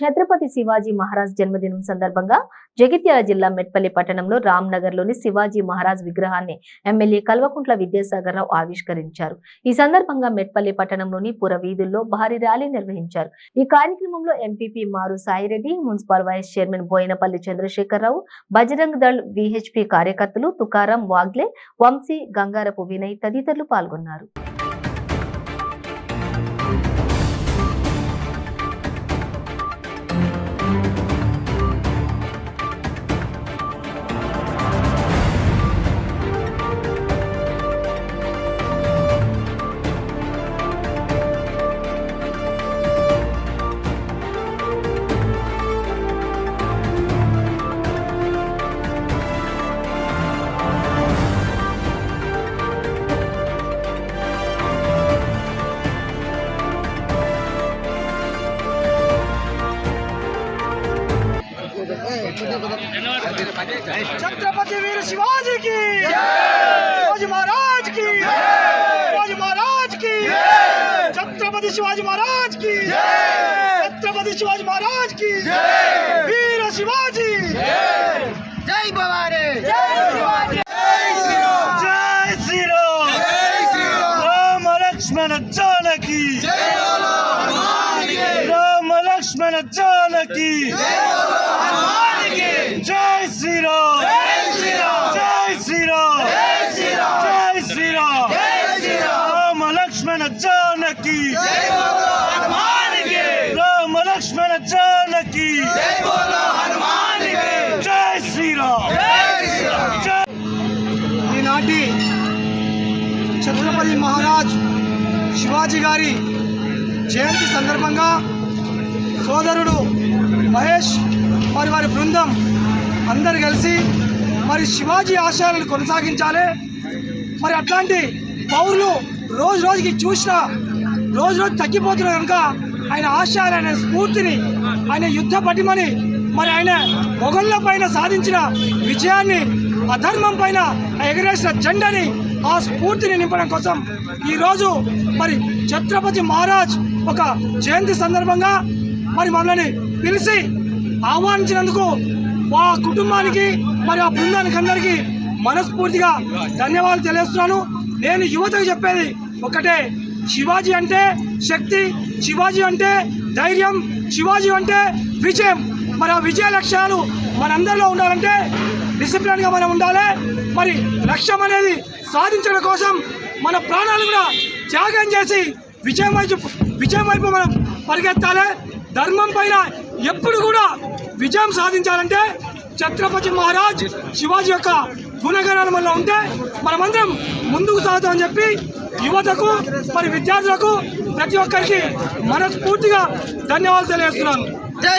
ఛత్రపతి శివాజీ మహారాజ్ జన్మదినం సందర్భంగా జగిత్యాల జిల్లా మెట్పల్లి పట్టణంలో రామ్నగర్లోని శివాజీ మహారాజ్ విగ్రహాన్ని ఎమ్మెల్యే కల్వకుంట్ల విద్యాసాగర్ రావు ఆవిష్కరించారు. ఈ సందర్భంగా మెట్పల్లి పట్టణంలోని పుర వీధుల్లో భారీ ర్యాలీ నిర్వహించారు. ఈ కార్యక్రమంలో MPP Maru Saireddy municipal vice chairman Boinapalli Chandrasekhararao Bajrang Dal VHP కార్యకర్తలు తుకారం వాగ్లే వంశీ గంగారపు వినయ్ తదితరులు పాల్గొన్నారు. छत्रपति वीर शिवाजी की। शिवाजी महाराज की। शिवाजी महाराज की। छत्रपति शिवाजी महाराज की। छत्रपति शिवाजी महाराज की। वीर शिवाजी। जय भवानी जय शिवाजी। जय श्री राम। राम। लक्ष्मण जानकी राम लक्ष्मण जानकी జానకి! రామ లక్ష్మణ జానకి! జై శ్రీరామ్! ఈనాటి ఛత్రపతి మహారాజ్ శివాజీ గారి జయంతి సందర్భంగా సోదరుడు మహేష్ మరి వారి బృందం అందరు కలిసి మరి శివాజీ ఆశయాలను కొనసాగించాలి. మరి అట్లాంటి పౌరులు రోజు రోజుకి చూసిన రోజు రోజు తగ్గిపోతున్నారు కనుక ఆయన ఆశయాలు ఆయన స్ఫూర్తిని ఆయన యుద్ధ పటిమని మరి ఆయన మొఘళ్ళ పైన సాధించిన విజయాన్ని అధర్మం పైన ఎగరేసిన జెండని ఆ స్ఫూర్తిని నింపడం కోసం ఈరోజు మరి ఛత్రపతి మహారాజ్ ఒక జయంతి సందర్భంగా మరి మమ్మల్ని పిలిచి ఆహ్వానించినందుకు మా కుటుంబానికి మరి ఆ బృందానికి అందరికీ మనస్ఫూర్తిగా ధన్యవాదాలు తెలియజేస్తున్నాను. నేను యువతకు చెప్పేది ఒకటే శివాజీ అంటే శక్తి శివాజీ అంటే ధైర్యం శివాజీ అంటే విజయం. మరి ఆ విజయ లక్ష్యాలు మనందరిలో ఉండాలంటే డిసిప్లిన్గా మనం ఉండాలి. మరి లక్ష్యం అనేది సాధించడం కోసం మన ప్రాణాలు కూడా త్యాగం చేసి విజయం వైపు విజయం వైపు మనం పరిగెత్తాలి. ధర్మం పైన ఎప్పుడు కూడా విజయం సాధించాలంటే ఛత్రపతి మహారాజ్ శివాజీ యొక్క గుణగణాలు మనలో ఉంటే మనమందరం ముందుకు సాగుతామని చెప్పి యువతకు మరి విద్యార్థులకు ప్రతి ఒక్కరికి మనస్ఫూర్తిగా ధన్యవాదాలు తెలియజేస్తున్నాను.